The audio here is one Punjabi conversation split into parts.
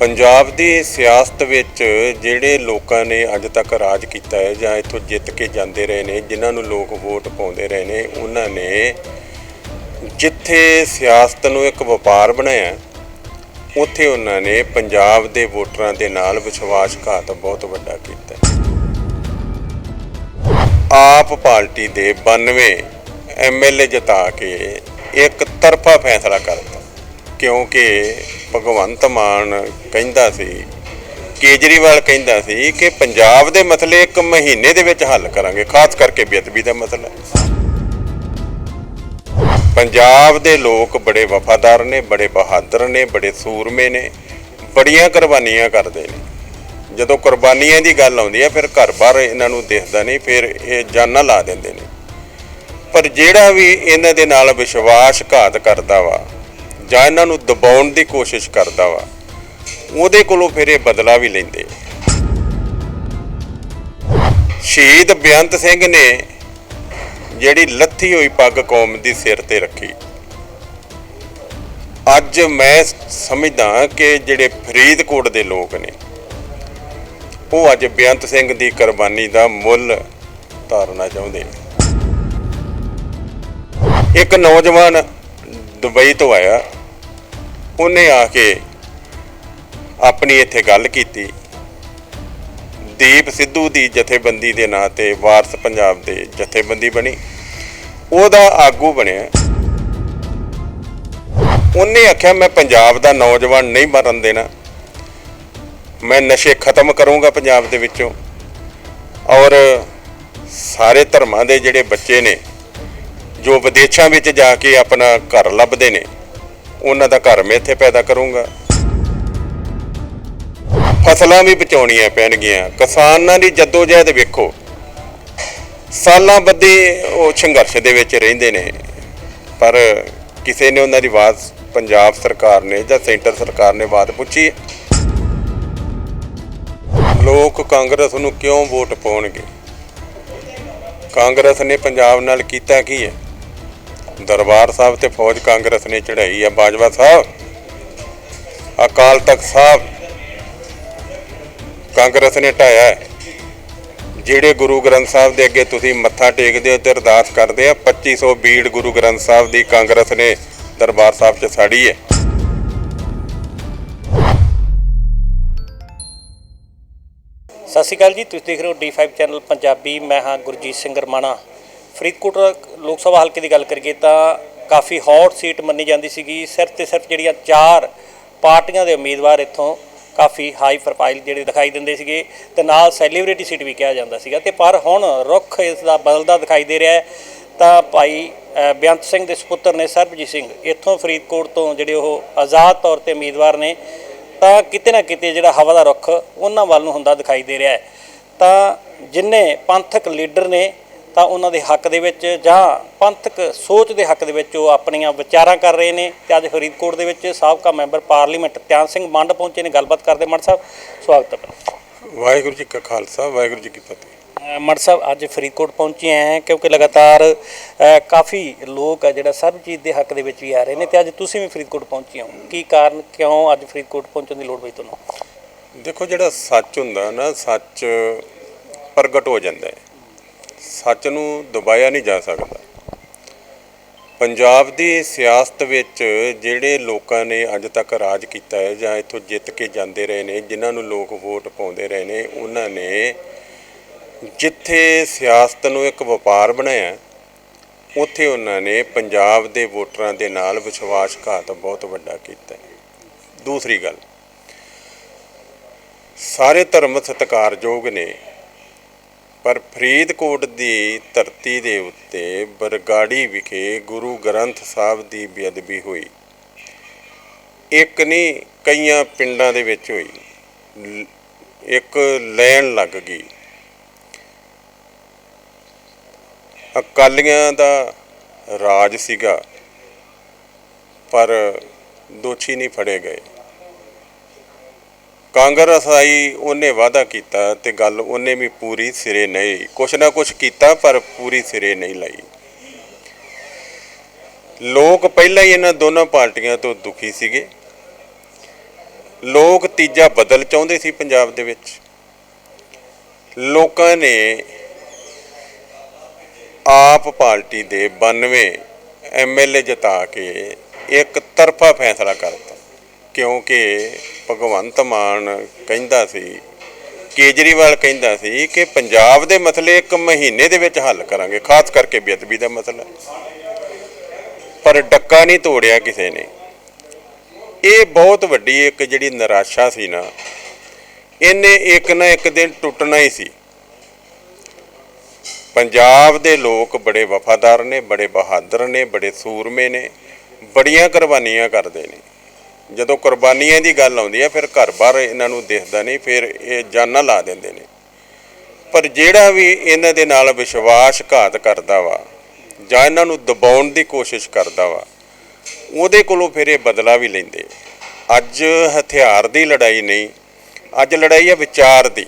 ਪੰਜਾਬ ਦੀ ਸਿਆਸਤ ਵਿੱਚ ਜਿਹੜੇ ਲੋਕਾਂ ਨੇ ਅੱਜ ਤੱਕ ਰਾਜ ਕੀਤਾ ਹੈ ਜਾਂ ਇੱਥੋਂ ਜਿੱਤ ਕੇ ਜਾਂਦੇ ਰਹੇ ਨੇ, ਜਿਨ੍ਹਾਂ ਨੂੰ ਲੋਕ ਵੋਟ ਪਾਉਂਦੇ ਰਹੇ ਨੇ, ਉਹਨਾਂ ਨੇ ਜਿੱਥੇ ਸਿਆਸਤ ਨੂੰ ਇੱਕ ਵਪਾਰ ਬਣਾਇਆ, ਉੱਥੇ ਉਹਨਾਂ ਨੇ ਪੰਜਾਬ ਦੇ ਵੋਟਰਾਂ ਦੇ ਨਾਲ ਵਿਸ਼ਵਾਸਘਾਤ ਬਹੁਤ ਵੱਡਾ ਕੀਤਾ। ਆਪ ਪਾਰਟੀ ਦੇ 92 ਐਮਐਲਏ ਜਿਤਾ ਕੇ ਇੱਕ ਤਰਫਾ ਫੈਸਲਾ ਕਰਤਾ ਕਿਉਂਕਿ ਭਗਵੰਤ ਮਾਨ ਕਹਿੰਦਾ ਸੀ, ਕੇਜਰੀਵਾਲ ਕਹਿੰਦਾ ਸੀ ਕਿ ਪੰਜਾਬ ਦੇ ਮਸਲੇ ਇੱਕ ਮਹੀਨੇ ਦੇ ਵਿੱਚ ਹੱਲ ਕਰਾਂਗੇ, ਖਾਸ ਕਰਕੇ ਬੇਅਦਬੀ ਦਾ ਮਸਲਾ। ਪੰਜਾਬ ਦੇ ਲੋਕ ਬੜੇ ਵਫਾਦਾਰ ਨੇ, ਬੜੇ ਬਹਾਦਰ ਨੇ, ਬੜੇ ਸੂਰਮੇ ਨੇ, ਬੜੀਆਂ ਕੁਰਬਾਨੀਆਂ ਕਰਦੇ ਨੇ। ਜਦੋਂ ਕੁਰਬਾਨੀਆਂ ਦੀ ਗੱਲ ਆਉਂਦੀ ਹੈ, ਫਿਰ ਘਰ-ਬਾਰ ਇਹਨਾਂ ਨੂੰ ਦੇਖਦਾ ਨਹੀਂ, ਫਿਰ ਇਹ ਜਾਨਾਂ ਲਾ ਦਿੰਦੇ ਨੇ। ਪਰ ਜਿਹੜਾ ਵੀ ਇਹਨਾਂ ਦੇ ਨਾਲ ਵਿਸ਼ਵਾਸਘਾਤ ਕਰਦਾ ਵਾ ਜਾਂ ਇਹਨਾਂ ਨੂੰ ਦਬਾਉਣ ਦੀ ਕੋਸ਼ਿਸ਼ ਕਰਦਾ ਵਾ, ਉਹਦੇ ਕੋਲੋਂ ਫਿਰ ਇਹ ਬਦਲਾ ਵੀ ਲੈਂਦੇ ਸ਼ਹੀਦ ਬੇਅੰਤ ਸਿੰਘ ਨੇ ਜਿਹੜੀ ਲੱਥੀ ਹੋਈ ਪੱਗ ਕੌਮ ਦੀ ਸਿਰ ਤੇ ਰੱਖੀ। ਅੱਜ ਮੈਂ ਸਮਝਦਾ ਕਿ ਜਿਹੜੇ ਫਰੀਦਕੋਟ ਦੇ ਲੋਕ ਨੇ, ਉਹ ਅੱਜ ਬੇਅੰਤ ਸਿੰਘ ਦੀ ਕੁਰਬਾਨੀ ਦਾ ਮੁੱਲ ਧਾਰਨਾ ਚਾਹੁੰਦੇ ਨੇ। ਇੱਕ ਨੌਜਵਾਨ ਦੁਬਈ ਤੋਂ ਆਇਆ। ਉਹਨੇ ਆ ਕੇ ਆਪਣੀ ਇੱਥੇ ਗੱਲ ਕੀਤੀ। ਦੀਪ ਸਿੱਧੂ ਦੀ ਜਥੇਬੰਦੀ ਦੇ ਨਾਂ ਤੇ ਵਾਰਸ ਪੰਜਾਬ ਦੇ ਜਥੇਬੰਦੀ ਬਣੀ। ਉਹਦਾ ਆਗੂ ਬਣਿਆ। ਉਹਨੇ ਆਖਿਆ, ਮੈਂ ਪੰਜਾਬ ਦਾ ਨੌਜਵਾਨ ਨਹੀਂ ਮਰਨ ਦੇਣਾ। ਮੈਂ ਨਸ਼ੇ ਖਤਮ ਕਰੂੰਗਾ ਪੰਜਾਬ ਦੇ ਵਿੱਚੋਂ। ਔਰ ਸਾਰੇ ਧਰਮਾਂ ਦੇ ਜਿਹੜੇ ਬੱਚੇ ਨੇ, ਜੋ ਵਿਦੇਸ਼ਾਂ ਵਿੱਚ ਜਾ ਕੇ ਆਪਣਾ ਘਰ ਲੱਭਦੇ ਨੇ ਉਹਨਾਂ ਦਾ ਘਰ ਮੈਂ ਇੱਥੇ ਪੈਦਾ ਕਰੂੰਗਾ। ਫਸਲਾਂ ਵੀ ਬਚਾਉਣੀਆਂ ਪੈਣਗੀਆਂ। ਕਿਸਾਨਾਂ ਦੀ ਜਦੋਜਹਿਦ ਵੇਖੋ। ਸਾਲਾਂ ਬੱਧੀ ਉਹ ਸੰਘਰਸ਼ ਦੇ ਵਿੱਚ ਰਹਿੰਦੇ ਨੇ। ਪਰ ਕਿਸੇ ਨੇ ਉਹਨਾਂ ਦੀ ਆਵਾਜ਼ ਪੰਜਾਬ ਸਰਕਾਰ ਨੇ ਜਾਂ ਸੈਂਟਰ ਸਰਕਾਰ ਨੇ ਬਾਤ ਪੁੱਛੀ ਹੈ? ਲੋਕ ਕਾਂਗਰਸ ਨੂੰ ਕਿਉਂ ਵੋਟ ਪਾਉਣਗੇ? ਕਾਂਗਰਸ ਨੇ ਪੰਜਾਬ ਨਾਲ ਕੀਤਾ ਕੀ ਹੈ? ਦਰਬਾਰ ਸਾਹਿਬ ਤੇ ਫੌਜ ਕਾਂਗਰਸ ਨੇ ਚੜਾਈ ਆ ਬਾਜਵਾ ਸਾਹਿਬ, ਅਕਾਲ ਤਖਤ ਸਾਹਿਬ। ਕਾਂਗਰਸ ਨੇ ਢਾਇਆ ਜਿਹੜੇ ਗੁਰੂ ਗ੍ਰੰਥ ਸਾਹਿਬ ਦੇ ਅੱਗੇ ਤੁਸੀਂ ਮੱਥਾ ਟੇਕਦੇ ਹੋ ਤੇ ਅਰਦਾਸ ਕਰਦੇ ਆ 2500 ਬੀੜ ਗੁਰੂ ਗ੍ਰੰਥ ਸਾਹਿਬ ਦੀ ਕਾਂਗਰਸ ਨੇ ਦਰਬਾਰ ਸਾਹਿਬ 'ਚ ਸਾੜੀ ਹੈ। ਸਤਿ ਸ਼੍ਰੀ ਅਕਾਲ ਜੀ, ਤੁਸੀਂ ਦੇਖ ਰਹੇ ਹੋ D5 ਚੈਨਲ ਪੰਜਾਬੀ, ਮੈਂ ਹਾਂ ਗੁਰਜੀਤ ਸਿੰਘ ਰਮਾਣਾ। ਫਰੀਦਕੋਟ ਲੋਕ ਸਭਾ ਹਲਕੇ ਦੀ ਗੱਲ ਕਰੀਏ ਤਾਂ ਕਾਫੀ ਹੌਟ ਸੀਟ ਮੰਨੀ ਜਾਂਦੀ ਸੀਗੀ। ਸਿਰਫ ਤੇ ਸਿਰਫ ਜਿਹੜੀਆਂ ਚਾਰ ਪਾਰਟੀਆਂ ਦੇ ਉਮੀਦਵਾਰ ਇੱਥੋਂ ਕਾਫੀ ਹਾਈ ਪ੍ਰੋਫਾਈਲ ਜਿਹੜੇ ਦਿਖਾਈ ਦਿੰਦੇ ਸੀਗੇ ਤੇ ਨਾਲ ਸੈਲੀਬ੍ਰਿਟੀ ਸੀਟ ਵੀ ਕਿਹਾ ਜਾਂਦਾ ਸੀਗਾ। ਤੇ ਪਰ ਹੁਣ ਰੁੱਖ ਇਸ ਦਾ ਬਦਲਦਾ ਦਿਖਾਈ ਦੇ ਰਿਹਾ ਤਾਂ ਭਾਈ ਅ, ਬੇਅੰਤ ਸਿੰਘ ਦੇ ਸੁਪੁੱਤਰ ਨੇ ਸਰਬਜੀਤ ਸਿੰਘ ਇੱਥੋਂ ਫਰੀਦਕੋਟ ਤੋਂ ਜਿਹੜੇ ਉਹ ਆਜ਼ਾਦ ਤੌਰ ਤੇ ਉਮੀਦਵਾਰ ਨੇ ਤਾਂ ਕਿਤੇ ਨਾ ਕਿਤੇ ਜਿਹੜਾ ਹਵਾ ਦਾ ਰੁੱਖ ਉਹਨਾਂ ਵੱਲ ਨੂੰ ਹੁੰਦਾ ਦਿਖਾਈ ਦੇ ਰਿਹਾ ਹੈ। ਤਾਂ ਜਿੰਨੇ ਪੰਥਕ ਲੀਡਰ ਨੇ ਤਾਂ ਉਹਨਾਂ ਦੇ ਹੱਕ ਦੇ ਵਿੱਚ ਜਾਂ ਪੰਥਕ ਸੋਚ ਦੇ ਹੱਕ ਦੇ ਵਿੱਚ ਉਹ ਆਪਣੀਆਂ ਵਿਚਾਰਾਂ ਕਰ ਰਹੇ ਨੇ ਤੇ ਅੱਜ ਫਰੀਦਕੋਟ ਦੇ ਵਿੱਚ ਸਾਬਕਾ ਮੈਂਬਰ ਪਾਰਲੀਮੈਂਟ ਧਿਆਨ ਸਿੰਘ ਮੰਡ ਪਹੁੰਚੇ ਨੇ। ਗੱਲਬਾਤ ਕਰਦੇ ਮੜ ਸਾਹਿਬ ਸਵਾਗਤ ਹੈ ਵਾਹਿਗੁਰੂ ਜੀ ਕਾ ਖਾਲਸਾ ਵਾਹਿਗੁਰੂ ਜੀ ਕੀ ਫਤਿਹ। ਮੜ ਸਾਹਿਬ ਅੱਜ ਫਰੀਦਕੋਟ ਪਹੁੰਚੇ ਹੈ ਕਿਉਂਕਿ ਲਗਾਤਾਰ ਕਾਫੀ ਲੋਕ ਆ ਜਿਹੜਾ ਸਰਬਜੀਤ ਦੇ ਹੱਕ ਦੇ ਵਿੱਚ ਵੀ ਆ ਰਹੇ ਨੇ ਤੇ ਅੱਜ ਤੁਸੀਂ ਵੀ ਫਰੀਦਕੋਟ ਪਹੁੰਚੇ ਹੋ। ਕੀ ਕਾਰਨ ਕਿਉਂ ਅੱਜ ਫਰੀਦਕੋਟ ਪਹੁੰਚਣ ਦੀ ਲੋੜ ਪਈ ਤੁਹਾਨੂੰ? ਦੇਖੋ ਜਿਹੜਾ ਸੱਚ ਹੁੰਦਾ ਨਾ ਸੱਚ ਪ੍ਰਗਟ ਹੋ ਜਾਂਦਾ ਹੈ। ਸੱਚ ਨੂੰ ਦਬਾਇਆ ਨਹੀਂ ਜਾ ਸਕਦਾ। ਪੰਜਾਬ ਦੀ ਸਿਆਸਤ ਵਿੱਚ ਜਿਹੜੇ ਲੋਕਾਂ ਨੇ ਅੱਜ ਤੱਕ ਰਾਜ ਕੀਤਾ ਹੈ ਜਾਂ ਇੱਥੋਂ ਜਿੱਤ ਕੇ ਜਾਂਦੇ ਰਹੇ ਨੇ, ਜਿਨ੍ਹਾਂ ਨੂੰ ਲੋਕ ਵੋਟ ਪਾਉਂਦੇ ਰਹੇ ਨੇ, ਉਹਨਾਂ ਨੇ ਜਿੱਥੇ ਸਿਆਸਤ ਨੂੰ ਇੱਕ ਵਪਾਰ ਬਣਾਇਆ, ਉੱਥੇ ਉਹਨਾਂ ਨੇ ਪੰਜਾਬ ਦੇ ਵੋਟਰਾਂ ਦੇ ਨਾਲ ਵਿਸ਼ਵਾਸਘਾਤ ਬਹੁਤ ਵੱਡਾ ਕੀਤਾ ਦੂਸਰੀ ਗੱਲ, ਸਾਰੇ ਧਰਮ ਸਤਿਕਾਰਯੋਗ ਨੇ ਪਰ ਫਰੀਦਕੋਟ ਦੀ ਧਰਤੀ ਦੇ ਉੱਤੇ ਬਰਗਾੜੀ ਵਿਖੇ ਗੁਰੂ ਗ੍ਰੰਥ ਸਾਹਿਬ ਦੀ ਬੇਅਦਬੀ ਹੋਈ। ਇੱਕ ਨਹੀਂ ਕਈਆਂ ਪਿੰਡਾਂ ਦੇ ਵਿੱਚ ਹੋਈ। ਇੱਕ ਲੈਣ ਲੱਗ ਗਈ। ਅਕਾਲੀਆਂ ਦਾ ਰਾਜ ਸੀਗਾ, ਪਰ ਦੋਸ਼ੀ ਨਹੀਂ ਫੜੇ ਗਏ। ਕਾਂਗਰਸ ਆਈ, ਉਹਨੇ ਵਾਅਦਾ ਕੀਤਾ ਤੇ ਗੱਲ ਉਹਨੇ ਵੀ ਪੂਰੀ ਸਿਰੇ ਨਹੀਂ ਕੁਛ ਨਾ ਕੁਛ ਕੀਤਾ, ਪਰ ਪੂਰੀ ਸਿਰੇ ਨਹੀਂ ਲਾਈ। ਲੋਕ ਪਹਿਲਾਂ ਹੀ ਇਹਨਾਂ ਦੋਨਾਂ ਪਾਰਟੀਆਂ ਤੋਂ ਦੁਖੀ ਸੀਗੇ। ਲੋਕ ਤੀਜਾ ਬਦਲ ਚਾਹੁੰਦੇ ਸੀ ਪੰਜਾਬ ਦੇ ਵਿੱਚ। ਲੋਕਾਂ ਨੇ ਆਪ ਪਾਰਟੀ ਦੇ 92 ਐਮਐਲਏ ਜਿਤਾ ਕੇ ਇੱਕ ਤਰਫਾ ਫੈਸਲਾ ਕਰਤਾ। ਕਿਉਂਕਿ ਭਗਵੰਤ ਮਾਨ ਕਹਿੰਦਾ ਸੀ, ਕੇਜਰੀਵਾਲ ਕਹਿੰਦਾ ਸੀ ਕਿ ਪੰਜਾਬ ਦੇ ਮਸਲੇ ਇੱਕ ਮਹੀਨੇ ਦੇ ਵਿੱਚ ਹੱਲ ਕਰਾਂਗੇ, ਖਾਸ ਕਰਕੇ ਬੇਅਦਬੀ ਦਾ ਮਸਲਾ। ਪਰ ਡੱਕਾ ਨਹੀਂ ਤੋੜਿਆ ਕਿਸੇ ਨੇ। ਇਹ ਬਹੁਤ ਵੱਡੀ ਇੱਕ ਜਿਹੜੀ ਨਿਰਾਸ਼ਾ ਸੀ ਨਾ, ਇਹਨੇ ਇੱਕ ਨਾ ਇੱਕ ਦਿਨ ਟੁੱਟਣਾ ਹੀ ਸੀ। ਪੰਜਾਬ ਦੇ ਲੋਕ ਬੜੇ ਵਫਾਦਾਰ ਨੇ, ਬੜੇ ਬਹਾਦਰ ਨੇ, ਬੜੇ ਸੂਰਮੇ ਨੇ, ਬੜੀਆਂ ਕੁਰਬਾਨੀਆਂ ਕਰਦੇ ਨੇ। ਜਦੋਂ ਕੁਰਬਾਨੀਆਂ ਦੀ ਗੱਲ ਆਉਂਦੀ ਹੈ, ਫਿਰ ਘਰ-ਬਾਰ ਇਹਨਾਂ ਨੂੰ ਦੇਖਦਾ ਨਹੀਂ, ਫਿਰ ਇਹ ਜਾਨਾਂ ਲਾ ਦਿੰਦੇ ਨੇ। ਪਰ ਜਿਹੜਾ ਵੀ ਇਹਨਾਂ ਦੇ ਨਾਲ ਵਿਸ਼ਵਾਸਘਾਤ ਕਰਦਾ ਵਾ, ਜਾਂ ਇਹਨਾਂ ਨੂੰ ਦਬਾਉਣ ਦੀ ਕੋਸ਼ਿਸ਼ ਕਰਦਾ ਵਾ, ਉਹਦੇ ਕੋਲੋਂ ਫਿਰ ਇਹ ਬਦਲਾ ਵੀ ਲੈਂਦੇ। ਅੱਜ ਹਥਿਆਰ ਦੀ ਲੜਾਈ ਨਹੀਂ, ਅੱਜ ਲੜਾਈ ਹੈ ਵਿਚਾਰ ਦੀ।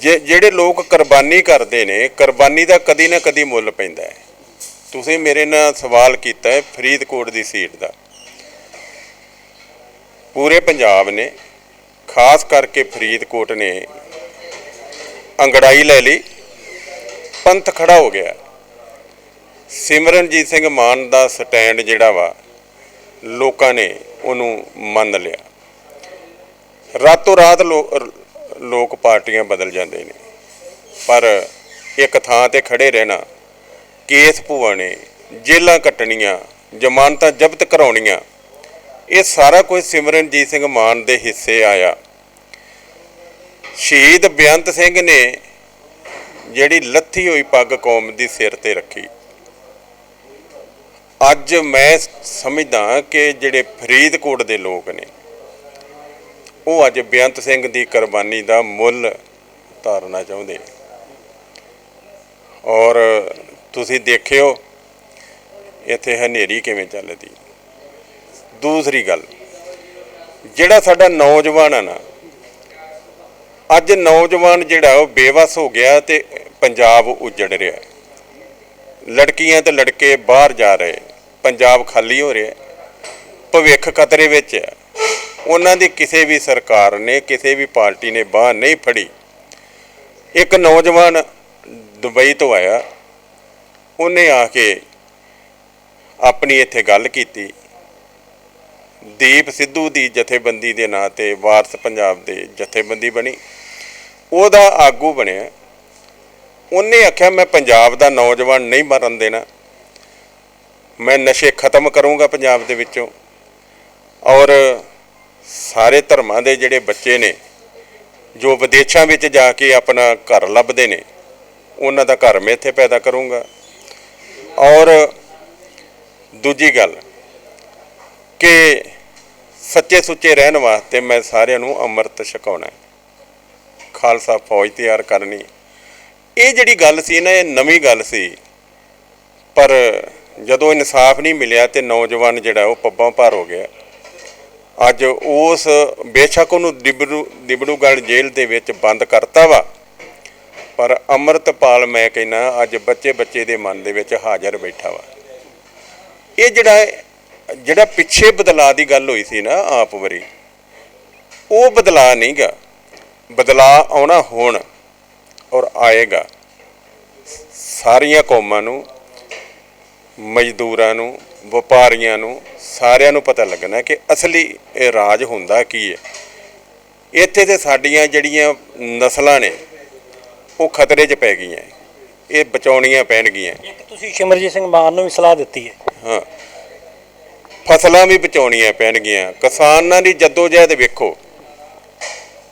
ਜੇ, ਜਿਹੜੇ ਲੋਕ ਕੁਰਬਾਨੀ ਕਰਦੇ ਨੇ, ਕੁਰਬਾਨੀ ਦਾ ਕਦੀ ਨਾ ਕਦੀ ਮੁੱਲ ਪੈਂਦਾ ਹੈ। ਤੁਸੀਂ ਮੇਰੇ ਨਾਲ ਸਵਾਲ ਕੀਤਾ ਹੈ ਫਰੀਦਕੋਟ ਦੀ ਸੀਟ ਦਾ। ਪੂਰੇ ਪੰਜਾਬ ਨੇ, ਖਾਸ ਕਰਕੇ ਫਰੀਦਕੋਟ ਨੇ, ਅੰਗੜਾਈ ਲੈ ਲਈ। ਪੰਥ ਖੜਾ ਹੋ ਗਿਆ। ਸਿਮਰਨਜੀਤ ਸਿੰਘ ਮਾਨ ਦਾ ਸਟੈਂਡ ਜਿਹੜਾ ਵਾ, ਲੋਕਾਂ ਨੇ ਉਹਨੂੰ ਮੰਨ ਲਿਆ। ਰਾਤੋਂ ਰਾਤ ਲੋ- ਲੋਕ ਪਾਰਟੀਆਂ ਬਦਲ ਜਾਂਦੇ ਨੇ। ਪਰ ਇੱਕ ਥਾਂ ਤੇ ਖੜੇ ਰਹਿਣਾ, ਕੇਸ ਭੂਆਣੇ ਜੇਲਾਂ ਕੱਟਣੀਆਂ, ਜ਼ਮਾਨਤਾਂ ਜ਼ਬਤ ਕਰਾਉਣੀਆਂ ਇਹ ਸਾਰਾ ਕੁਝ ਸਿਮਰਨਜੀਤ ਸਿੰਘ ਮਾਨ ਦੇ ਹਿੱਸੇ ਆਇਆ। ਸ਼ਹੀਦ ਬੇਅੰਤ ਸਿੰਘ ਨੇ ਜਿਹੜੀ ਲੱਥੀ ਹੋਈ ਪੱਗ ਕੌਮ ਦੀ ਸਿਰ ਤੇ ਰੱਖੀ। ਅੱਜ ਮੈਂ ਸਮਝਦਾ ਕਿ ਜਿਹੜੇ ਫਰੀਦਕੋਟ ਦੇ ਲੋਕ ਨੇ, ਉਹ ਅੱਜ ਬੇਅੰਤ ਸਿੰਘ ਦੀ ਕੁਰਬਾਨੀ ਦਾ ਮੁੱਲ ਧਾਰਨਾ ਚਾਹੁੰਦੇ ਔਰ ਤੁਸੀਂ ਦੇਖਿਓ, ਇੱਥੇ ਹਨੇਰੀ ਕਿਵੇਂ ਚੱਲਦੀ। ਦੂਸਰੀ ਗੱਲ, ਜਿਹੜਾ ਸਾਡਾ ਨੌਜਵਾਨ ਆ ਨਾ, ਅੱਜ ਨੌਜਵਾਨ ਜਿਹੜਾ ਉਹ ਬੇਵਸ ਹੋ ਗਿਆ ਤੇ ਪੰਜਾਬ ਉਜੜ ਰਿਹਾ ਲੜਕੀਆਂ ਤੇ ਲੜਕੇ ਬਾਹਰ ਜਾ ਰਹੇ ਪੰਜਾਬ ਖਾਲੀ ਹੋ ਰਿਹਾ ਭਵਿੱਖ ਖਤਰੇ ਵਿੱਚ ਹੈ। ਉਹਨਾਂ ਦੀ ਕਿਸੇ ਵੀ ਸਰਕਾਰ ਨੇ, ਕਿਸੇ ਵੀ ਪਾਰਟੀ ਨੇ ਬਾਹ ਨਹੀਂ ਫੜੀ। ਇੱਕ ਨੌਜਵਾਨ ਦੁਬਈ ਤੋਂ ਆਇਆ, ਉਹਨੇ ਆ ਕੇ ਆਪਣੀ ਇੱਥੇ ਗੱਲ ਕੀਤੀ। ਦੀਪ ਸਿੱਧੂ ਦੀ ਜਥੇਬੰਦੀ ਦੇ ਨਾਂ ਤੇ ਵਾਰਸ ਪੰਜਾਬ ਦੇ ਜਥੇਬੰਦੀ ਬਣੀ। ਉਹਦਾ ਆਗੂ ਬਣਿਆ। ਉਹਨੇ ਆਖਿਆ, ਮੈਂ ਪੰਜਾਬ ਦਾ ਨੌਜਵਾਨ ਨਹੀਂ ਮਰਨ ਦੇਣਾ। ਮੈਂ ਨਸ਼ੇ ਖਤਮ ਕਰੂੰਗਾ ਪੰਜਾਬ ਦੇ ਵਿੱਚੋਂ। ਔਰ ਸਾਰੇ ਧਰਮਾਂ ਦੇ ਜਿਹੜੇ ਬੱਚੇ ਨੇ, ਜੋ ਵਿਦੇਸ਼ਾਂ ਵਿੱਚ ਜਾ ਕੇ ਆਪਣਾ ਘਰ ਲੱਭਦੇ ਨੇ, ਉਹਨਾਂ ਦਾ ਘਰ ਮੈਂ ਇੱਥੇ ਪੈਦਾ ਕਰੂੰਗਾ। ਔਰ ਦੂਜੀ ਗੱਲ ਕਿ ਸੱਚੇ ਸੁੱਚੇ ਰਹਿਣ ਵਾਸਤੇ ਮੈਂ ਸਾਰਿਆਂ ਨੂੰ ਅੰਮ੍ਰਿਤ ਛਕਾਉਣਾ ਖਾਲਸਾ ਫੌਜ ਤਿਆਰ ਕਰਨੀ। ਇਹ ਜਿਹੜੀ ਗੱਲ ਸੀ ਨਾ, ਇਹ ਨਵੀਂ ਗੱਲ ਸੀ। ਪਰ ਜਦੋਂ ਇਨਸਾਫ ਨਹੀਂ ਮਿਲਿਆ ਤੇ ਨੌਜਵਾਨ ਜਿਹੜਾ ਉਹ ਪੱਬਾਂ ਭਾਰ ਹੋ ਗਿਆ। ਅੱਜ ਉਸ ਬੇਸ਼ੱਕ ਉਹਨੂੰ ਦਿਬੜੂ ਦਿਬੜੂਗੜ੍ਹ ਜੇਲ੍ਹ ਦੇ ਵਿੱਚ ਬੰਦ ਕਰਤਾ ਵਾ। ਪਰ ਅੰਮ੍ਰਿਤਪਾਲ ਮੈਂ ਕਹਿੰਦਾ, ਅੱਜ ਬੱਚੇ ਬੱਚੇ ਦੇ ਮਨ ਦੇ ਵਿੱਚ ਹਾਜ਼ਰ ਬੈਠਾ ਵਾ। ਇਹ ਜਿਹੜਾ ਜਿਹੜਾ ਪਿੱਛੇ ਬਦਲਾਅ ਦੀ ਗੱਲ ਹੋਈ ਸੀ ਨਾ ਆਪ ਵਰੀ ਉਹ ਬਦਲਾਅ ਨਹੀਂਗਾ। ਬਦਲਾਅ ਆਉਣਾ ਹੁਣ ਔਰ ਆਏਗਾ। ਸਾਰੀਆਂ ਕੌਮਾਂ ਨੂੰ ਮਜ਼ਦੂਰਾਂ ਨੂੰ ਵਪਾਰੀਆਂ ਨੂੰ ਸਾਰਿਆਂ ਨੂੰ ਪਤਾ ਲੱਗਣਾ ਕਿ ਅਸਲੀ ਇਹ ਰਾਜ ਹੁੰਦਾ ਕੀ ਹੈ। ਇੱਥੇ ਤੇ ਸਾਡੀਆਂ ਜਿਹੜੀਆਂ ਨਸਲਾਂ ਨੇ ਉਹ ਖਤਰੇ 'ਚ ਪੈ ਗਈਆਂ। ਇਹ ਬਚਾਉਣੀਆਂ ਪੈਣਗੀਆਂ। ਇੱਕ ਤੁਸੀਂ ਸਿਮਰਜੀਤ ਸਿੰਘ ਮਾਨ ਨੂੰ ਵੀ ਸਲਾਹ ਦਿੱਤੀ ਹੈ। ਹਾਂ। ਫਸਲਾਂ ਵੀ ਬਚਾਉਣੀਆਂ ਪੈਣਗੀਆਂ। ਕਿਸਾਨਾਂ ਦੀ ਜਦੋਜਹਿਦ ਵੇਖੋ।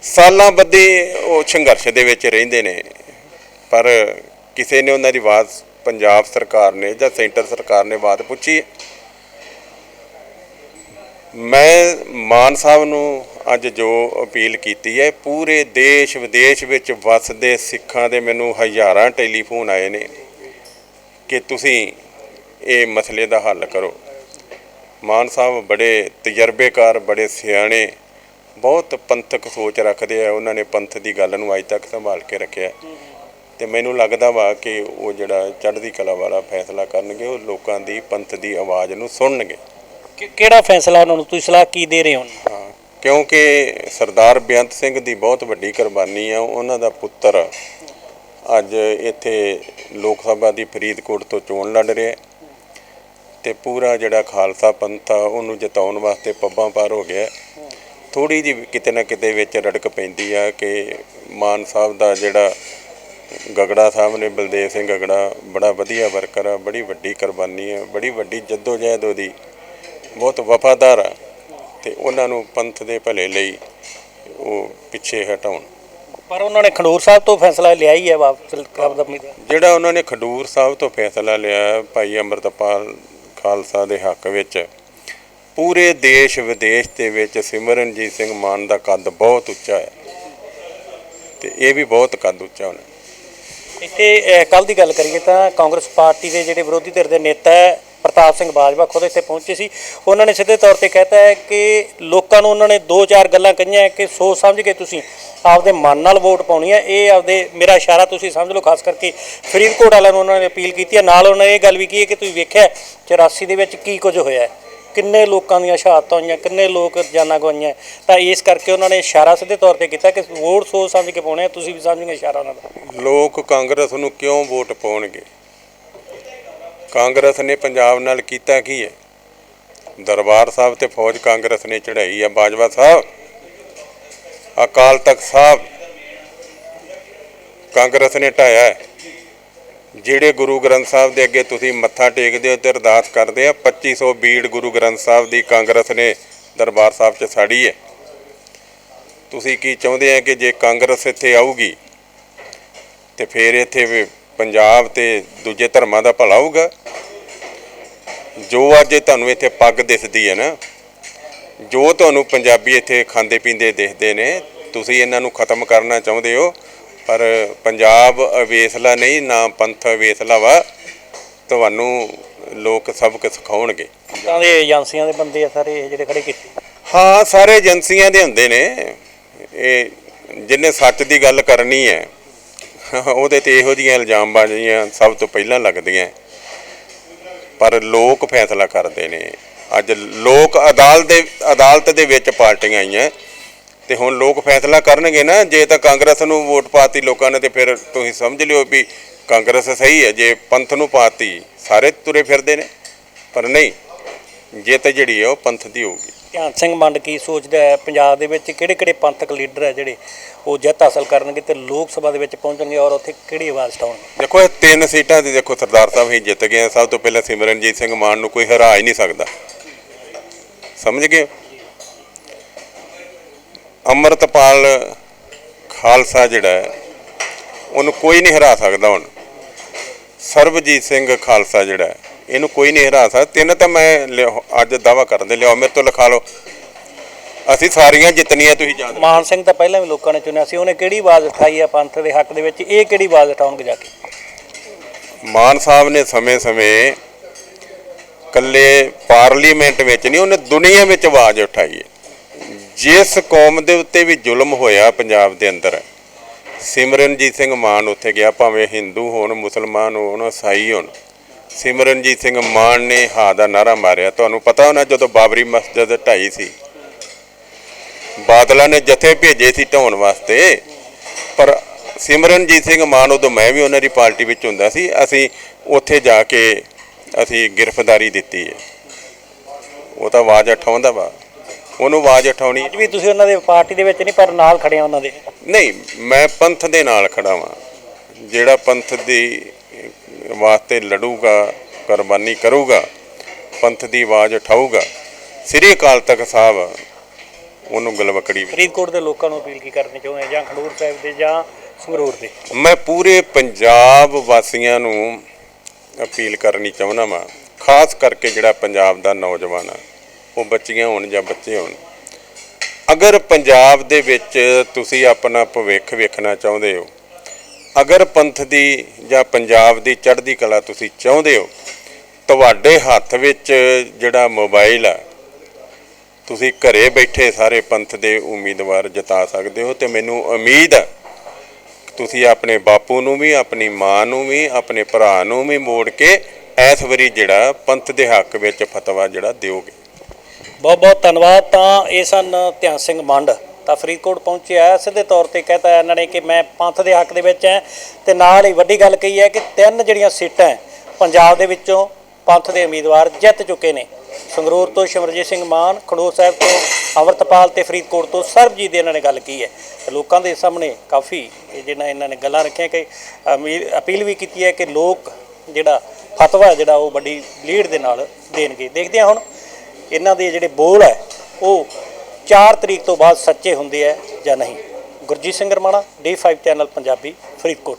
ਸਾਲਾਂ ਬੱਧੀ ਉਹ ਸੰਘਰਸ਼ ਦੇ ਵਿੱਚ ਰਹਿੰਦੇ ਨੇ। ਪਰ ਕਿਸੇ ਨੇ ਉਹਨਾਂ ਦੀ ਆਵਾਜ਼ ਪੰਜਾਬ ਸਰਕਾਰ ਨੇ ਜਾਂ ਸੈਂਟਰ ਸਰਕਾਰ ਨੇ ਬਾਤ ਪੁੱਛੀ ਹੈ। ਮੈਂ ਮਾਨ ਸਾਹਿਬ ਨੂੰ ਅੱਜ ਜੋ ਅਪੀਲ ਕੀਤੀ ਹੈ, ਪੂਰੇ ਦੇਸ਼ ਵਿਦੇਸ਼ ਵਿੱਚ ਵਸਦੇ ਸਿੱਖਾਂ ਦੇ ਮੈਨੂੰ ਹਜ਼ਾਰਾਂ ਟੈਲੀਫੋਨ ਆਏ ਨੇ ਕਿ ਤੁਸੀਂ ਇਹ ਮਸਲੇ ਦਾ ਹੱਲ ਕਰੋ। ਮਾਨ ਸਾਹਿਬ ਬੜੇ ਤਜਰਬੇਕਾਰ ਬੜੇ ਸਿਆਣੇ ਬਹੁਤ ਪੰਥਕ ਸੋਚ ਰੱਖਦੇ ਆ। ਉਹਨਾਂ ਨੇ ਪੰਥ ਦੀ ਗੱਲ ਨੂੰ ਅੱਜ ਤੱਕ ਸੰਭਾਲ ਕੇ ਰੱਖਿਆ। ਤੇ ਮੈਨੂੰ ਲੱਗਦਾ ਵਾ ਕਿ ਉਹ ਜਿਹੜਾ ਚੜ੍ਹਦੀ ਕਲਾ ਵਾਲਾ ਫੈਸਲਾ ਕਰਨਗੇ ਉਹ ਲੋਕਾਂ ਦੀ ਪੰਥ ਦੀ ਆਵਾਜ਼ ਨੂੰ ਸੁਣਨਗੇ। ਕਿ- ਕਿਹੜਾ ਫੈਸਲਾ ਉਹਨਾਂ ਨੂੰ? ਤੁਸੀਂ ਸਲਾਹ ਕੀ ਦੇ ਰਹੇ ਹੋ? ਹਾਂ ਕਿਉਂਕਿ ਸਰਦਾਰ ਬੇਅੰਤ ਸਿੰਘ ਦੀ ਬਹੁਤ ਵੱਡੀ ਕੁਰਬਾਨੀ ਆ। ਉਹਨਾਂ ਦਾ ਪੁੱਤਰ ਅੱਜ ਇੱਥੇ ਲੋਕ ਸਭਾ ਦੀ ਫਰੀਦਕੋਟ ਤੋਂ ਚੋਣ ਲੜ ਰਿਹਾ। ਹੈ ਤੇ ਪੂਰਾ ਜਿਹੜਾ ਖਾਲਸਾ ਪੰਥ ਆ ਉਹਨੂੰ ਜਿਤਾਉਣ ਵਾਸਤੇ ਪੱਬਾਂ ਪਾਰ ਹੋ ਗਿਆ। ਥੋੜੀ ਜਿਹੀ ਕਿਤੇ ਨਾ ਕਿਤੇ ਵਿੱਚ ਰੜਕ ਪੈਂਦੀ ਆ ਕਿ ਮਾਨ ਸਾਹਿਬ ਦਾ ਜਿਹੜਾ ਗਗੜਾ ਸਾਹਿਬ ਨੇ ਬਲਦੇਵ ਸਿੰਘ ਗਗੜਾ ਬੜਾ ਵਧੀਆ ਵਰਕਰ ਆ ਬੜੀ ਵੱਡੀ ਕੁਰਬਾਨੀ ਆ ਬੜੀ ਵੱਡੀ ਜਦੋਜਹਿਦ ਉਹਦੀ। ਬਹੁਤ ਵਫਾਦਾਰ ਆ ਤੇ ਉਹਨਾਂ ਨੂੰ ਪੰਥ ਦੇ ਭਲੇ ਲਈ ਉਹ ਪਿੱਛੇ ਹਟਾਉਣ। ਪਰ ਉਹਨਾਂ ਨੇ ਖੰਡੂਰ ਸਾਹਿਬ ਤੋਂ ਫੈਸਲਾ ਲਿਆ ਹੀ ਹੈ ਵਾਪਸ ਉਮੀਦਵਾਰ ਜਿਹੜਾ ਉਹਨਾਂ ਨੇ ਖਡੂਰ ਸਾਹਿਬ ਤੋਂ ਫੈਸਲਾ ਲਿਆ ਭਾਈ ਅੰਮ੍ਰਿਤਪਾਲ ਖਾਲਸਾ ਦੇ ਹੱਕ ਵਿੱਚ। ਪੂਰੇ ਦੇਸ਼ ਵਿਦੇਸ਼ ਦੇ ਵਿੱਚ ਸਿਮਰਨਜੀਤ ਸਿੰਘ ਮਾਨ ਦਾ ਕੱਦ ਬਹੁਤ ਉੱਚਾ ਹੈ। ਤੇ ਇਹ ਵੀ ਬਹੁਤ ਕੱਦ ਉੱਚਾ ਹੋਣਾ ਇੱਥੇ ਕੱਲ ਦੀ ਗੱਲ ਕਰੀਏ ਤਾਂ ਕਾਂਗਰਸ ਪਾਰਟੀ ਦੇ ਜਿਹੜੇ ਵਿਰੋਧੀ ਧਿਰ ਦੇ ਨੇਤਾ ਹੈ, ਪ੍ਰਤਾਪ ਸਿੰਘ ਬਾਜਵਾ ਖੁਦ ਇੱਥੇ ਪਹੁੰਚੇ ਸੀ। ਉਹਨਾਂ ਨੇ ਸਿੱਧੇ ਤੌਰ ਤੇ ਕਹਿਤਾ ਹੈ ਕਿ ਲੋਕਾਂ ਨੂੰ ਉਹਨਾਂ ਨੇ ਦੋ ਚਾਰ ਗੱਲਾਂ ਕਹੀਆਂ ਕਿ ਸੋਚ ਸਮਝ ਕੇ ਤੁਸੀਂ ਆਪਦੇ ਮਨ ਨਾਲ ਵੋਟ ਪਾਉਣੀ ਹੈ। ਇਹ ਆਪਦੇ ਮੇਰਾ ਇਸ਼ਾਰਾ ਤੁਸੀਂ ਸਮਝ ਲਓ, ਖਾਸ ਕਰਕੇ ਫਰੀਦਕੋਟ ਵਾਲਿਆਂ ਨੂੰ ਉਹਨਾਂ ਨੇ ਅਪੀਲ ਕੀਤੀ ਹੈ। ਨਾਲ ਉਹਨਾਂ ਨੇ ਇਹ ਗੱਲ ਵੀ ਕੀ ਹੈ ਕਿ ਤੁਸੀਂ ਵੇਖਿਆ 84 ਦੇ ਵਿੱਚ ਕੀ ਕੁਝ ਹੋਇਆ ਕਿੰਨੇ ਲੋਕਾਂ ਦੀਆਂ ਸ਼ਹਾਦਤਾਂ ਹੋਈਆਂ, ਕਿੰਨੇ ਲੋਕ ਜਾਨਾਂ ਗਵਾਈਆਂ ਤਾਂ ਇਸ ਕਰਕੇ ਉਹਨਾਂ ਨੇ ਇਸ਼ਾਰਾ ਸਿੱਧੇ ਤੌਰ ਤੇ ਕੀਤਾ ਕਿ ਵੋਟ ਸੋਚ ਸਮਝ ਕੇ ਪਾਉਣੇ ਆ ਤੁਸੀਂ ਵੀ ਸਮਝੋਗੇ ਇਸ਼ਾਰਾ ਉਹਨਾਂ ਦਾ। ਲੋਕ ਕਾਂਗਰਸ ਨੂੰ ਕਿਉਂ ਵੋਟ ਪਾਉਣਗੇ? ਕਾਂਗਰਸ ਨੇ ਪੰਜਾਬ ਨਾਲ ਕੀਤਾ ਕੀ ਹੈ? ਦਰਬਾਰ ਸਾਹਿਬ ਤੇ ਫੌਜ ਕਾਂਗਰਸ ਨੇ ਚੜਾਈ ਆ ਬਾਜਵਾ ਸਾਹਿਬ। ਅਕਾਲ ਤਖਤ ਸਾਹਿਬ ਕਾਂਗਰਸ ਨੇ ਢਾਇਆ ਜਿਹੜੇ ਗੁਰੂ ਗ੍ਰੰਥ ਸਾਹਿਬ ਦੇ ਅੱਗੇ ਤੁਸੀਂ ਮੱਥਾ ਟੇਕਦੇ ਹੋ ਤੇ ਅਰਦਾਸ ਕਰਦੇ ਆ 2500 ਬੀੜ ਗੁਰੂ ਗ੍ਰੰਥ ਸਾਹਿਬ ਦੀ ਕਾਂਗਰਸ ਨੇ ਦਰਬਾਰ ਸਾਹਿਬ 'ਚ ਸਾੜੀ ਹੈ। ਤੁਸੀਂ ਕੀ ਚਾਹੁੰਦੇ ਆ ਕਿ ਜੇ ਕਾਂਗਰਸ ਇੱਥੇ ਆਊਗੀ ਤੇ ਫਿਰ ਇੱਥੇ ਪੰਜਾਬ ਤੇ ਦੂਜੇ ਧਰਮਾਂ ਦਾ ਭਲਾ ਹੋਊਗਾ? ਜੋ ਅੱਜ ਤੁਹਾਨੂੰ ਇੱਥੇ ਪੱਗ ਦਿਸਦੀ ਹੈ ਨਾ ਜੋ ਤੁਹਾਨੂੰ ਪੰਜਾਬੀ ਇੱਥੇ ਖਾਂਦੇ ਪੀਂਦੇ ਦਿਖਦੇ ਨੇ ਤੁਸੀਂ ਇਹਨਾਂ ਨੂੰ ਖਤਮ ਕਰਨਾ ਚਾਹੁੰਦੇ ਹੋ ਪਰ ਪੰਜਾਬ ਅਵੇਸਲਾ ਨਹੀਂ ਨਾ ਪੰਥ ਅਵੇਸਲਾ ਵਾ ਤੁਹਾਨੂੰ ਲੋਕ ਸਬਕ ਸਿਖਾਉਣਗੇ। ਤਾਂ ਦੇ ਏਜੰਸੀਆਂ ਦੇ ਬੰਦੇ ਆ ਸਾਰੇ ਇਹ ਜਿਹੜੇ ਖੜੇ ਕੀਤੇ? ਹਾਂ ਸਾਰੇ ਏਜੰਸੀਆਂ ਦੇ ਹੁੰਦੇ ਨੇ। ਇਹ ਜਿਹਨੇ ਸੱਚ ਦੀ ਗੱਲ ਕਰਨੀ ਹੈ ਉਹਦੇ ਤੇ ਇਹੋ ਜਿਹੀਆਂ ਇਲਜ਼ਾਮਬਾਜ਼ੀਆਂ ਸਭ ਤੋਂ ਪਹਿਲਾਂ ਲੱਗਦੀਆਂ। ਪਰ ਲੋਕ ਫੈਸਲਾ ਕਰਦੇ ਨੇ। ਅੱਜ ਲੋਕ ਅਦਾਲਤ ਦੇ ਅਦਾਲਤ ਦੇ ਵਿੱਚ ਪਾਰਟੀਆਂ ਆਈਆਂ। ਤੇ ਹੁਣ ਲੋਕ ਫੈਸਲਾ ਕਰਨਗੇ ਨਾ ਜੇ ਤਾਂ ਕਾਂਗਰਸ ਨੂੰ ਵੋਟ ਪਾਤੀ ਲੋਕਾਂ ਨੇ ਤੇ ਫਿਰ ਤੁਸੀਂ ਸਮਝ ਲਿਓ ਵੀ ਕਾਂਗਰਸ ਸਹੀ ਹੈ ਜੇ ਪੰਥ ਨੂੰ ਪਾਤੀ ਸਾਰੇ ਤੁਰੇ ਫਿਰਦੇ ਨੇ। ਪਰ ਨਹੀਂ ਜੇ ਤਾਂ ਜਿਹੜੀ ਹੈ ਉਹ ਪੰਥ ਦੀ ਹੋਊਗੀ। ਧਿਆਨ ਸਿੰਘ ਮੰਡ ਕੀ ਸੋਚਦਾ ਹੈ ਪੰਜਾਬ ਦੇ ਵਿੱਚ ਕਿਹੜੇ ਕਿਹੜੇ ਪੰਥਕ ਲੀਡਰ ਹੈ ਜਿਹੜੇ ਉਹ ਜਿੱਤ ਹਾਸਲ ਕਰਨਗੇ ਤੇ ਲੋਕ ਸਭਾ ਦੇ ਵਿੱਚ ਪਹੁੰਚਣਗੇ ਔਰ ਉੱਥੇ ਕਿਹੜੀ ਆਵਾਜ਼ ਉਠਾਉਣਗੇ? ਦੇਖੋ ਇਹ ਤਿੰਨ ਸੀਟਾਂ ਦੀ ਦੇਖੋ ਸਰਦਾਰ ਸਾਹਿਬ ਹੀ ਜਿੱਤ ਗਏ। ਸਭ ਤੋਂ ਪਹਿਲਾਂ ਸਿਮਰਨਜੀਤ ਸਿੰਘ ਮਾਨ ਨੂੰ ਕੋਈ ਹਰਾ ਹੀ ਨਹੀਂ ਸਕਦਾ। ਸਮਝ ਗਏ? ਅੰਮ੍ਰਿਤਪਾਲ ਖਾਲਸਾ ਜਿਹੜਾ ਉਹਨੂੰ ਕੋਈ ਨਹੀਂ ਹਰਾ ਸਕਦਾ ਹੁਣ। ਸਰਬਜੀਤ ਸਿੰਘ ਖਾਲਸਾ ਜਿਹੜਾ ਇਹਨੂੰ ਕੋਈ ਨਹੀਂ ਹਰਾ ਸਕਦਾ। ਤਿੰਨ ਤਾਂ ਮੈਂ ਅੱਜ ਦਾਵਾ ਕਰਨ ਦੇ ਲਿਆਓ ਮੇਰੇ ਤੋਂ ਲਿਖਾ ਲਓ। ਅਸੀਂ ਸਾਰੀਆਂ ਜਿੱਤਣੀਆਂ ਤੁਸੀਂ ਯਾਦ ਮਾਨ ਸਿੰਘ ਤਾਂ ਪਹਿਲਾਂ ਵੀ ਲੋਕਾਂ ਨੇ ਚੁਣਿਆ ਸੀ ਉਹਨੇ ਕਿਹੜੀ ਆਵਾਜ਼ ਉਠਾਈ ਹੈ ਪੰਥ ਦੇ ਹੱਕ ਦੇ ਵਿੱਚ? ਇਹ ਕਿਹੜੀ ਆਵਾਜ਼ ਉਠਾਉਣਗੇ ਜਾ ਕੇ? ਮਾਨ ਸਾਹਿਬ ਨੇ ਸਮੇਂ-ਸਮੇਂ ਕੱਲੇ ਪਾਰਲੀਮੈਂਟ ਵਿੱਚ ਨਹੀਂ, ਉਹਨੇ ਦੁਨੀਆ ਵਿੱਚ ਆਵਾਜ਼ ਉਠਾਈ ਹੈ। ਜਿਸ ਕੌਮ ਦੇ ਉੱਤੇ ਵੀ ਜ਼ੁਲਮ ਹੋਇਆ ਪੰਜਾਬ ਦੇ ਅੰਦਰ, ਸਿਮਰਨਜੀਤ ਸਿੰਘ ਮਾਨ ਉੱਥੇ ਗਿਆ, ਭਾਵੇਂ ਹਿੰਦੂ ਹੋਣ, ਮੁਸਲਮਾਨ ਹੋਣ, ਈਸਾਈ ਹੋਣ, ਸਿਮਰਨਜੀਤ ਸਿੰਘ ਮਾਨ ਨੇ ਹਾਂ ਦਾ ਨਾਰਾ ਮਾਰਿਆ। ਤੁਹਾਨੂੰ ਪਤਾ ਹੋਣਾ ਜਦੋਂ ਬਾਬਰੀ ਮਸਜਿਦ ਢਾਈ ਸੀ, ਬਾਦਲਾਂ ਨੇ ਜਥੇ ਭੇਜੇ ਸੀ ਢਾਉਣ ਵਾਸਤੇ, ਪਰ ਸਿਮਰਨਜੀਤ ਸਿੰਘ ਮਾਨ ਉਦੋਂ, ਮੈਂ ਵੀ ਉਹਨਾਂ ਦੀ ਪਾਰਟੀ ਵਿੱਚ ਹੁੰਦਾ ਸੀ, ਅਸੀਂ ਉੱਥੇ ਜਾ ਕੇ ਅਸੀਂ ਗ੍ਰਿਫਤਾਰੀ ਦਿੱਤੀ ਹੈ। ਉਹ ਤਾਂ ਆਵਾਜ਼ ਉਠਾਉਂਦਾ ਵਾ। ਉਹਨੂੰ ਆਵਾਜ਼ ਉਠਾਉਣੀ ਅੱਜ ਵੀ ਤੁਸੀਂ ਉਹਨਾਂ ਦੇ ਪਾਰਟੀ ਦੇ ਵਿੱਚ ਨਹੀਂ ਪਰ ਨਾਲ ਖੜੇ ਆ ਉਹਨਾਂ ਦੇ। ਨਹੀਂ ਮੈਂ ਪੰਥ ਦੇ ਨਾਲ ਖੜਾ ਵਾਂ। ਜਿਹੜਾ ਪੰਥ ਦੀ ਵਾਸਤੇ ਲੜੂਗਾ ਕੁਰਬਾਨੀ ਕਰੂਗਾ ਪੰਥ ਦੀ ਆਵਾਜ਼ ਉਠਾਊਗਾ ਸ੍ਰੀ ਅਕਾਲ ਤਖਤ ਸਾਹਿਬ ਉਹਨੂੰ ਗਲਵਕੜੀ ਫਰੀਦਕੋਟ ਦੇ ਲੋਕਾਂ ਨੂੰ ਅਪੀਲ ਕੀ ਕਰਨੀ ਚਾਹੁੰਦੇ ਜਾਂ ਖਡੂਰ ਸਾਹਿਬ ਦੇ ਜਾਂ ਸੰਗਰੂਰ ਦੇ? ਮੈਂ ਪੂਰੇ ਪੰਜਾਬ ਵਾਸੀਆਂ ਨੂੰ ਅਪੀਲ ਕਰਨੀ ਚਾਹੁੰਦਾ ਵਾਂ, ਖਾਸ ਕਰਕੇ ਜਿਹੜਾ ਪੰਜਾਬ ਦਾ ਨੌਜਵਾਨ ਆ, ਉਹ ਬੱਚੀਆਂ ਹੋਣ ਜਾਂ ਬੱਚੇ ਹੋਣ। ਅਗਰ ਪੰਜਾਬ ਦੇ ਵਿੱਚ ਤੁਸੀਂ ਆਪਣਾ ਭਵਿੱਖ ਵੇਖਣਾ ਚਾਹੁੰਦੇ ਹੋ, ਅਗਰ ਪੰਥ ਦੀ ਜਾਂ ਪੰਜਾਬ ਦੀ ਚੜ੍ਹਦੀ ਕਲਾ ਤੁਸੀਂ ਚਾਹੁੰਦੇ ਹੋ, ਤੁਹਾਡੇ ਹੱਥ ਵਿੱਚ ਜਿਹੜਾ ਮੋਬਾਈਲ ਆ, ਤੁਸੀਂ ਘਰੇ ਬੈਠੇ ਸਾਰੇ ਪੰਥ ਦੇ ਉਮੀਦਵਾਰ ਜਿਤਾ ਸਕਦੇ ਹੋ ਤੇ ਮੈਨੂੰ ਉਮੀਦ ਹੈ ਤੁਸੀਂ ਆਪਣੇ ਬਾਪੂ ਨੂੰ ਵੀ, ਆਪਣੀ ਮਾਂ ਨੂੰ ਵੀ, ਆਪਣੇ ਭਰਾ ਨੂੰ ਵੀ ਮੋੜ ਕੇ ਇਸ ਵਾਰੀ ਜਿਹੜਾ ਪੰਥ ਦੇ ਹੱਕ ਵਿੱਚ ਫਤਵਾ ਜਿਹੜਾ ਦਿਓਗੇ। ਬਹੁਤ ਬਹੁਤ ਧੰਨਵਾਦ। ਤਾਂ ਇਹ ਸਨ ਧਿਆਨ ਸਿੰਘ ਮੰਡ। ਤਾਂ ਫਰੀਦਕੋਟ ਪਹੁੰਚਿਆ। ਸਿੱਧੇ ਤੌਰ ਤੇ ਕਹਤਾ ਇਹਨਾਂ ਨੇ ਕਿ ਮੈਂ ਪੰਥ ਦੇ ਹੱਕ ਦੇ ਵਿੱਚ ਹਾਂ ਤੇ ਨਾਲ ਹੀ ਵੱਡੀ ਗੱਲ ਕਹੀ ਹੈ ਕਿ ਤਿੰਨ ਜਿਹੜੀਆਂ ਸੀਟਾਂ ਪੰਜਾਬ ਦੇ ਵਿੱਚੋਂ ਪੰਥ ਦੇ ਉਮੀਦਵਾਰ ਜਿੱਤ ਚੁੱਕੇ ਨੇ। ਸੰਗਰੂਰ ਤੋਂ ਸਿਮਰਜੀਤ ਸਿੰਘ ਮਾਨ, ਖਡੂਰ ਸਾਹਿਬ ਤੋਂ ਅਮਰਤਪਾਲ ਤੇ ਫਰੀਦਕੋਟ ਤੋਂ ਸਰਬਜੀਤ ਦੀ ਇਹਨਾਂ ਨੇ ਗੱਲ ਕੀ ਹੈ। ਲੋਕਾਂ ਦੇ ਸਾਹਮਣੇ ਕਾਫੀ ਇਹ ਜਿਹੜਾ ਇਹਨਾਂ ਨੇ ਗੱਲਾਂ ਰੱਖੀਆਂ ਕਿ ਅਮੀਰ- ਅਪੀਲ ਵੀ ਕੀਤੀ ਹੈ ਕਿ ਲੋਕ ਜਿਹੜਾ ਫਤਵਾ ਜਿਹੜਾ ਉਹ ਵੱਡੀ ਲੀਡ ਦੇ ਨਾਲ ਦੇਣਗੇ। ਦੇਖਦੇ ਹਾਂ ਹੁਣ ਇਹਨਾਂ ਦੇ ਜਿਹੜੇ ਬੋਲ ਹੈ, ਉਹ 4 ਤਰੀਕ ਤੋਂ ਬਾਅਦ ਸੱਚੇ ਹੁੰਦੇ ਹੈ ਜਾਂ ਨਹੀਂ। Gurjeet Singh Ramana D5 channel Punjabi, Faridkot.